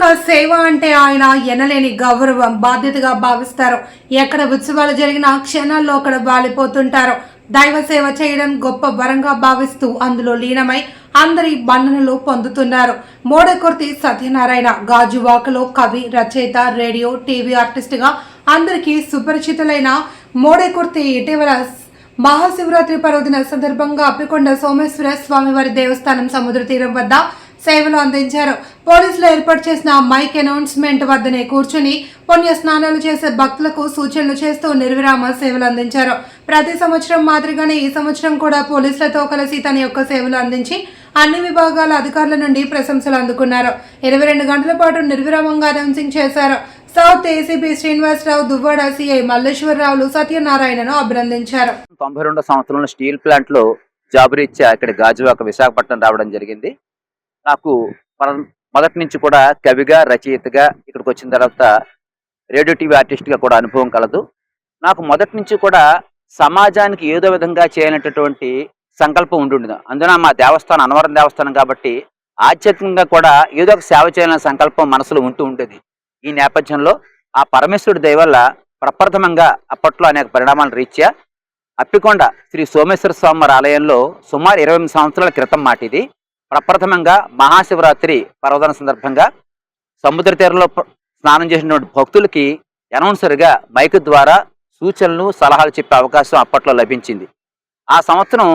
నిజంగా సేవ అంటే ఆయన ఎనలేని గౌరవం బాధ్యతగా భావిస్తారు. ఎక్కడ ఉత్సవాలు జరిగినా క్షణాల్లో అక్కడ వాలిపోతుంటారు. దైవ సేవ చేయడం గొప్ప వరంగా భావిస్తూ అందులో లీనమై అందరి మన్ననలు పొందుతున్నారు. మోడకుర్తి సత్యనారాయణ గాజువాకలో కవి రచయిత రేడియో టీవీ ఆర్టిస్ట్గా అందరికీ సుపరిచితులైన మోడకుర్తి ఇటీవల మహాశివరాత్రి పర్వదిన సందర్భంగా అప్పికొండ సోమేశ్వర స్వామివారి దేవస్థానం సముద్ర తీరం వద్ద సేవలు అందించారు. పోలీసులు ఏర్పాటు చేసిన మైక్ అనౌన్స్మెంట్ వద్దనే కూర్చుని పుణ్య స్నానాలు చేసే భక్తులకు సూచనలు చేస్తూ నిర్విరామ సేవలు అందించారు. ప్రతి సంవత్సరం మాదిరిగానే ఈ సంవత్సరం కూడా పోలీసులతో కలిసి తన యొక్క సేవలు అందించి అన్ని విభాగాల అధికారుల నుండి ప్రశంసలు అందుకున్నారు. ఇరవై రెండు గంటల పాటు నిర్విరామంగా అనౌన్సింగ్ చేశారు. South ACP Srinivasarao Duvvada CI మల్లేశ్వరరావులు సత్యనారాయణను అభినందించారు. తొంభై రెండో సంవత్సరంలో స్టీల్ ప్లాంట్లో జాబ్ రీత్యా ఇక్కడ గాజువాక విశాఖపట్నం రావడం జరిగింది. నాకు మొదటి నుంచి కూడా కవిగా రచయితగా ఇక్కడికి వచ్చిన తర్వాత రేడియో టీవీ ఆర్టిస్ట్గా కూడా అనుభవం కలదు. నాకు మొదటి నుంచి కూడా సమాజానికి ఏదో విధంగా చేయనటువంటి సంకల్పం ఉండుండదు. అందున మా దేవస్థానం అనవరం దేవస్థానం కాబట్టి ఆధ్యాత్మికంగా కూడా ఏదో ఒక సేవ చేయాలనే సంకల్పం మనసులో ఉంటూ ఉండేది. ఈ నేపథ్యంలో ఆ పరమేశ్వరుడి దయవల్ల ప్రప్రథమంగా అప్పట్లో అనేక పరిణామాల రీత్యా అప్పికొండ శ్రీ సోమేశ్వర స్వామి వారి ఆలయంలో సుమారు ఇరవై ఎనిమిది సంవత్సరాల క్రితం మాట ఇది ప్రప్రథమంగా మహాశివరాత్రి పర్వదన సందర్భంగా సముద్ర తీరంలో స్నానం చేసినటువంటి భక్తులకి అనౌన్సర్గా మైక్ ద్వారా సూచనలు సలహాలు చెప్పే అవకాశం అప్పట్లో లభించింది. ఆ సంవత్సరం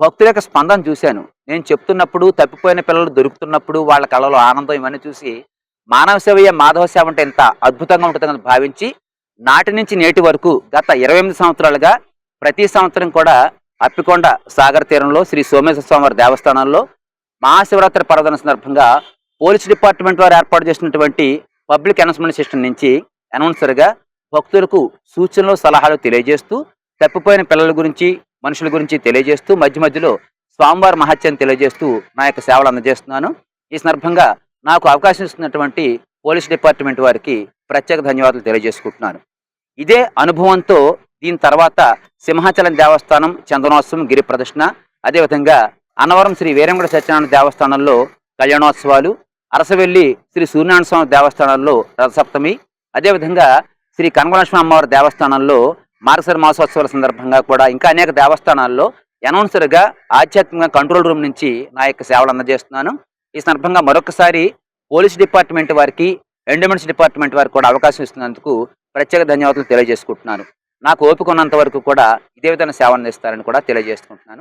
భక్తుల యొక్క స్పందన చూశాను. నేను చెప్తున్నప్పుడు తప్పిపోయిన పిల్లలు దొరుకుతున్నప్పుడు వాళ్ళ కళలో ఆనందం ఇవన్నీ చూసి మానవ సేవయ్య మాధవ సేవ అంటే ఎంత అద్భుతంగా ఉంటుందని భావించి నాటి నుంచి నేటి వరకు గత ఇరవై ఎనిమిది సంవత్సరాలుగా ప్రతి సంవత్సరం కూడా అప్పికొండ సాగర్ తీరంలో శ్రీ సోమేశ్వర స్వామివారి దేవస్థానంలో మహాశివరాత్రి పర్వదిన సందర్భంగా పోలీస్ డిపార్ట్మెంట్ వారు ఏర్పాటు చేసినటువంటి పబ్లిక్ అనౌన్స్మెంట్ సిస్టమ్ నుంచి అనౌన్సర్గా భక్తులకు సూచనలు సలహాలు తెలియజేస్తూ తప్పిపోయిన పిల్లల గురించి మనుషుల గురించి తెలియజేస్తూ మధ్య మధ్యలో స్వామివారి మహత్యం తెలియజేస్తూ నా యొక్క సేవలు అందజేస్తున్నాను. ఈ సందర్భంగా నాకు అవకాశం ఇస్తున్నటువంటి పోలీస్ డిపార్ట్మెంట్ వారికి ప్రత్యేక ధన్యవాదాలు తెలియజేసుకుంటున్నాను. ఇదే అనుభవంతో దీని తర్వాత సింహాచలం దేవస్థానం చందనోత్సవం గిరి ప్రదర్శన అదేవిధంగా అన్నవరం శ్రీ వీరంగడ సత్యనారాయణ దేవస్థానంలో కళ్యాణోత్సవాలు అరసవెల్లి శ్రీ సూర్యనారాయణ స్వామి దేవస్థానంలో రథసప్తమి అదేవిధంగా శ్రీ కనకలక్ష్మి అమ్మవారి దేవస్థానంలో మార్గశిర మాసోత్సవాల సందర్భంగా కూడా ఇంకా అనేక దేవస్థానాల్లో అనౌన్సర్గా ఆధ్యాత్మిక కంట్రోల్ రూమ్ నుంచి నా యొక్క సేవలు అందజేస్తున్నాను. ఈ సందర్భంగా మరొకసారి పోలీస్ డిపార్ట్మెంట్ వారికి ఎండోమెంట్స్ డిపార్ట్మెంట్ వారికి కూడా అవకాశం ఇస్తున్నందుకు ప్రత్యేక ధన్యవాదాలు తెలియజేసుకుంటున్నాను. నాకు ఓపిక ఉన్నంత వరకు కూడా ఇదే విధంగా సేవ అందిస్తారని కూడా తెలియజేసుకుంటున్నాను.